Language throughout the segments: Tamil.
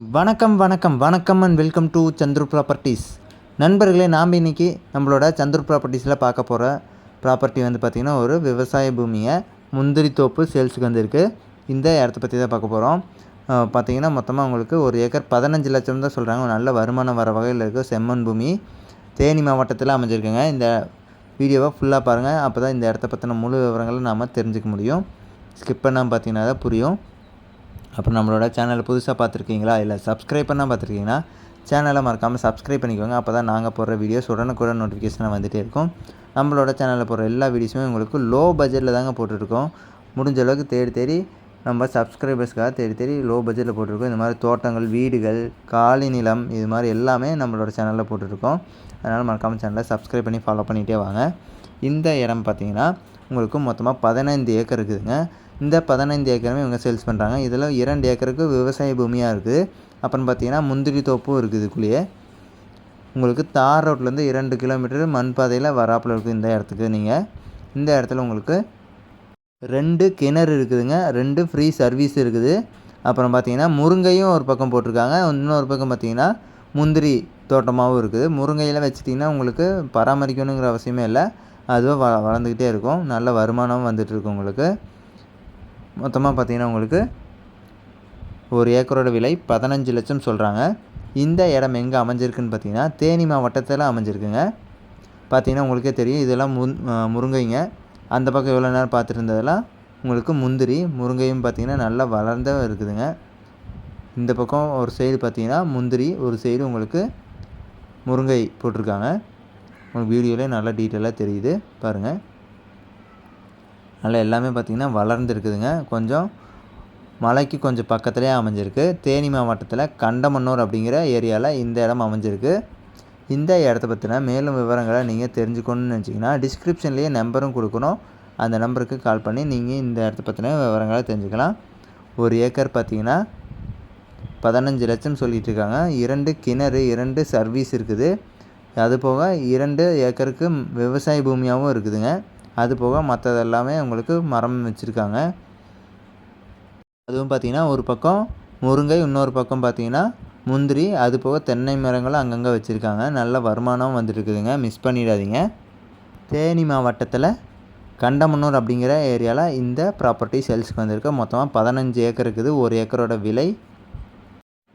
வணக்கம் வணக்கம் வணக்கம் and welcome to Chandru properties நண்பர்களே நாம் இன்றைக்கி நம்மளோட சந்துரு ப்ராப்பர்ட்டிஸில் பார்க்க போகிற ப்ராப்பர்ட்டி வந்து பார்த்திங்கன்னா ஒரு விவசாய பூமியை முந்திரி தோப்பு சேல்ஸுக்கு வந்திருக்கு. இந்த இடத்த பற்றி தான் பார்க்க போகிறோம் பார்த்திங்கன்னா மொத்தமாக உங்களுக்கு ஒரு ஏக்கர் பதினஞ்சு லட்சம் தான் சொல்கிறாங்க நல்ல வருமானம் வர வகையில் இருக்குது செம்மண் பூமி. தேனி மாவட்டத்தில் அமைஞ்சிருக்குங்க. இந்த வீடியோவை ஃபுல்லாக பாருங்கள் அப்போ தான் இந்த இடத்த பற்றின முழு விவரங்களை நாம் தெரிஞ்சுக்க முடியும். ஸ்கிப் பண்ணாமல் பார்த்தீங்கன்னா தான் புரியும். அப்புறம் நம்மளோட சேனலை புதுசாக பார்த்துருக்கீங்களா? இல்லை சப்ஸ்கிரைப் பண்ணால் பார்த்துருக்கீங்கன்னா சேனலை மறக்காமல் சப்ஸ்கிரைப் பண்ணிக்கோங்க. அப்போ தான் நாங்கள் போடுற வீடியோஸ் உடனுக்குடன் நோட்டிஃபிகேஷனாக வந்துகிட்டே இருக்கும். நம்மளோட சேனலில் போடுற எல்லா வீடியோஸுமே உங்களுக்கு லோ பட்ஜெட்டில் தாங்க போட்டுருக்கோம். முடிஞ்ச அளவுக்கு தேடி தேடி நம்ம சப்ஸ்கிரைபர்ஸ்க்காக தேடி தேடி லோ பட்ஜெட்டில் போட்டிருக்கோம். இந்த மாதிரி தோட்டங்கள் வீடுகள் காலி நிலம் இது மாதிரி எல்லாமே நம்மளோட சேனலில் போட்டிருக்கோம். அதனால் மறக்காமல் சேனலை சப்ஸ்கிரைப் பண்ணி ஃபாலோ பண்ணிகிட்டே வாங்க. இந்த இடம் பார்த்தீங்கன்னா உங்களுக்கு மொத்தமாக பதினைந்து ஏக்கர் இருக்குதுங்க. இந்த பதினைந்து ஏக்கருமே இவங்க சேல்ஸ் பண்ணுறாங்க இதில் இரண்டு ஏக்கருக்கு விவசாய பூமியாக இருக்குது அப்புறம் பார்த்திங்கன்னா முந்திரி தோப்பும் இருக்குது இதுக்குள்ளேயே. உங்களுக்கு தார் ரோட்லேருந்து இரண்டு கிலோமீட்டர் மண் பாதையில் வராப்பில் இருக்குது இந்த இடத்துக்கு நீங்கள் இந்த இடத்துல உங்களுக்கு ரெண்டு கிணறு இருக்குதுங்க. ரெண்டு ஃப்ரீ சர்வீஸ் இருக்குது. அப்புறம் பார்த்தீங்கன்னா முருங்கையும் ஒரு பக்கம் போட்டிருக்காங்க. இன்னொரு பக்கம் பார்த்தீங்கன்னா முந்திரி தோட்டமாகவும் இருக்குது. முருங்கையில் வச்சுட்டிங்கன்னா உங்களுக்கு பராமரிக்கணுங்கிற அவசியமே இல்லை. அதுவும் வ வளர்ந்துக்கிட்டே இருக்கும். நல்ல வருமானமும் வந்துட்டுருக்கு உங்களுக்கு. மொத்தமாக பார்த்திங்கன்னா உங்களுக்கு ஒரு ஏக்கரோட விலை பதினஞ்சு லட்சம் சொல்கிறாங்க இந்த இடம் எங்கே அமைஞ்சிருக்குன்னு பார்த்தீங்கன்னா தேனி மாவட்டத்தில் அமைஞ்சிருக்குங்க. பார்த்தீங்கன்னா உங்களுக்கே தெரியும் இதெல்லாம் முன் முருங்கைங்க. அந்த பக்கம் எவ்வளோ நேரம் பார்த்துட்டு இருந்ததெல்லாம் உங்களுக்கு முந்திரி முருங்கையும் பார்த்தீங்கன்னா நல்லா வளர்ந்த இருக்குதுங்க. இந்த பக்கம் ஒரு சைடு பார்த்தீங்கன்னா முந்திரி ஒரு சைடு உங்களுக்கு முருங்கை போட்டிருக்காங்க. உங்களுக்கு வீடியோவிலே நல்லா டீட்டெயிலாக தெரியுது. பாருங்கள் நல்லா எல்லாமே பார்த்திங்கன்னா வளர்ந்துருக்குதுங்க. கொஞ்சம் மலைக்கு கொஞ்சம் பக்கத்துலேயே அமைஞ்சிருக்கு. தேனி மாவட்டத்தில் கண்டமன்னூர் அப்படிங்கிற ஏரியாவில் இந்த இடம் அமைஞ்சிருக்கு. இந்த இடத்த பற்றின மேலும் விவரங்களை நீங்கள் தெரிஞ்சுக்கணும்னு நினச்சிங்கன்னா டிஸ்கிரிப்ஷன்லேயே நம்பரும் கொடுக்கணும். அந்த நம்பருக்கு கால் பண்ணி நீங்கள் இந்த இடத்த பற்றின விவரங்களை தெரிஞ்சுக்கலாம். ஒரு ஏக்கர் பார்த்திங்கன்னா பதினஞ்சு லட்சம் சொல்லிகிட்டு இருக்காங்க. இரண்டு கிணறு இரண்டு சர்வீஸ் இருக்குது. அது போக இரண்டு ஏக்கருக்கு விவசாய பூமியாகவும் இருக்குதுங்க. அது போக மற்றது எல்லாமே உங்களுக்கு மரம் வச்சுருக்காங்க. அதுவும் பார்த்திங்கன்னா ஒரு பக்கம் முருங்கை இன்னொரு பக்கம் பார்த்திங்கன்னா முந்திரி அது போக தென்னை மரங்களும் அங்கங்கே வச்சுருக்காங்க. நல்ல வருமானம் வந்துட்டுருக்குதுங்க. மிஸ் பண்ணிடாதீங்க. தேனி மாவட்டத்தில் கண்டமன்னூர் அப்படிங்கிற ஏரியாவில் இந்த ப்ராப்பர்ட்டி சேல்ஸுக்கு வந்திருக்கு. மொத்தமாக பதினஞ்சு ஏக்கர் இருக்குது. ஒரு ஏக்கரோட விலை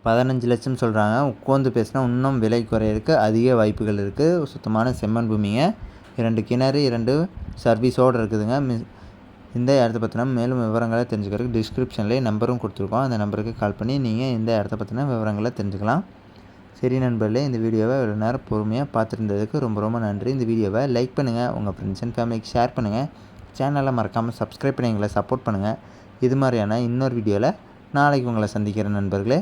பதினஞ்சு லட்சம் சொல்கிறாங்க உட்காந்து பேசினா இன்னும் விலை குறையிறதுக்கு அதிக வாய்ப்புகள் இருக்குது சுத்தமான செம்மண் பூமிங்க. இரண்டு கிணறு இரண்டு சர்வீஸோடு இருக்குதுங்க. இந்த இடத்த பற்றின மேலும் விவரங்களை தெரிஞ்சுக்கிறதுக்கு டிஸ்கிரிப்ஷன்லேயே நம்பரும் கொடுத்துருக்கோம். அந்த நம்பருக்கு கால் பண்ணி நீங்கள் இந்த இடத்த பற்றின விவரங்களை தெரிஞ்சுக்கலாம். சரி நண்பர்களே இந்த வீடியோவை இவ்வளோ நேரம் பொறுமையாக பார்த்துருந்ததுக்கு ரொம்ப ரொம்ப நன்றி. இந்த வீடியோவை லைக் பண்ணுங்கள் உங்கள் ஃப்ரெண்ட்ஸ் அண்ட் ஃபேமிலிக்கு ஷேர் பண்ணுங்கள் சேனலை மறக்காமல் சப்ஸ்கிரைப் பண்ணி எங்களை சப்போர்ட் பண்ணுங்கள் இது மாதிரியான இன்னொரு வீடியோவில் நாளைக்கு உங்களை சந்திக்கிறேன் நண்பர்களே.